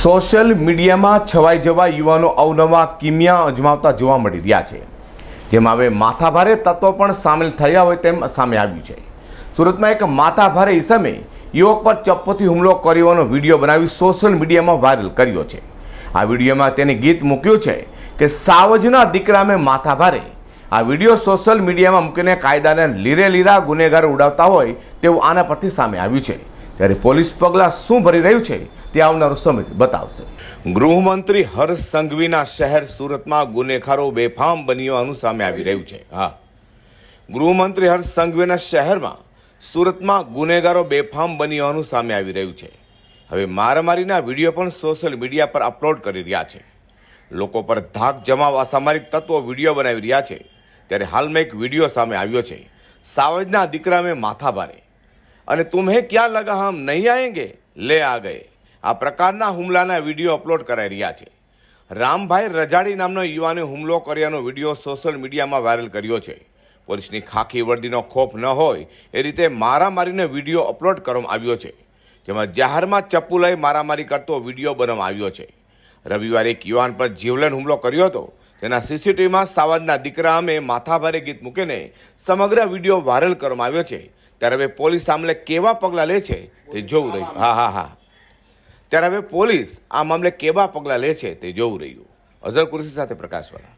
Social મીડિયામાં છવાઈ જવા યુવાનો અવનવા કિમિયા અજમાવતા જોવા મળી રહ્યા છે. જેમાં હવે માથાભારે તત્વો પણ સામેલ થયા હોય તેમ સામે આવ્યું છે. સુરતમાં એક માથાભારે ઈસમે યુવક પર ચપ્પોથી હુમલો કર્યોનો વીડિયો બનાવી સોશિયલ મીડિયામાં વાયરલ કર્યો છે. આ વિડીયોમાં તેને ગીત મૂક્યું છે કે સાવજના દીકરા માથાભારે. આ વીડિયો સોશિયલ મીડિયામાં મૂકીને કાયદાને લીરે લીરા ગુનેગાર ઉડાવતા હોય તેવું આના પરથી સામે આવ્યું છે. ત્યારે પોલીસ પગલાં શું ભરી રહ્યું છે તે આવનારો સમય બતાવશે. ગૃહમંત્રી હર્ષ સંઘવીના શહેર સુરતમાં ગુનેગારો બેફામ બની હોવાનું સામે આવી રહ્યું છે. હા. ગૃહમંત્રી હર્ષ સંઘવીના શહેરમાં સુરતમાં ગુનેગારો બેફામ બની હોવાનું સામે આવી રહ્યું છે. હવે મારામારીના વીડિયો પણ સોશિયલ મીડિયા પર અપલોડ કરી રહ્યા છે. લોકો પર ધાક જમાવ અસામરિક તત્વો વીડિયો બનાવી રહ્યા છે. ત્યારે હાલમાં એક વીડિયો સામે આવ્યો છે. સાવજના દીકરામે માથા ભારે. અને તુમ્હે ક્યાં લગા હમ નહીં આएंगे લે આ ગયે. આ પ્રકારના હુમલાના વીડિયો અપલોડ કરાઈ રહ્યા છે. રામભાઈ રજાડી નામનો યુવાને હુમલો કર્યાનો વીડિયો સોશિયલ મીડિયામાં વાયરલ કર્યો છે. પોલીસની ખાખી વર્દીનો ખોફ ન હોય એ રીતે મારામારીનો વીડિયો અપલોડ કરવામાં આવ્યો છે. જેમાં જાહેરમાં ચપ્પુ લઈ મારામારી કરતો વીડિયો બનાવવામાં આવ્યો છે. રવિવારે એક યુવાન પર જીવલેણ હુમલો કર્યો હતો. તેના સીસીટીવીમાં સાવજના દીકરા અમે માથાભારે ગીત મૂકીને સમગ્ર વીડિયો વાયરલ કરવામાં આવ્યો છે. ત્યારે હવે પોલીસ મામલે કેવા પગલાં લે છે તે જોવું રહ્યું. હા હા હા. ત્યારે હવે પોલીસ આ મામલે કેવા પગલાં લે છે તે જોવું રહ્યું. અઝર કુરશી સાથે પ્રકાશવાળા.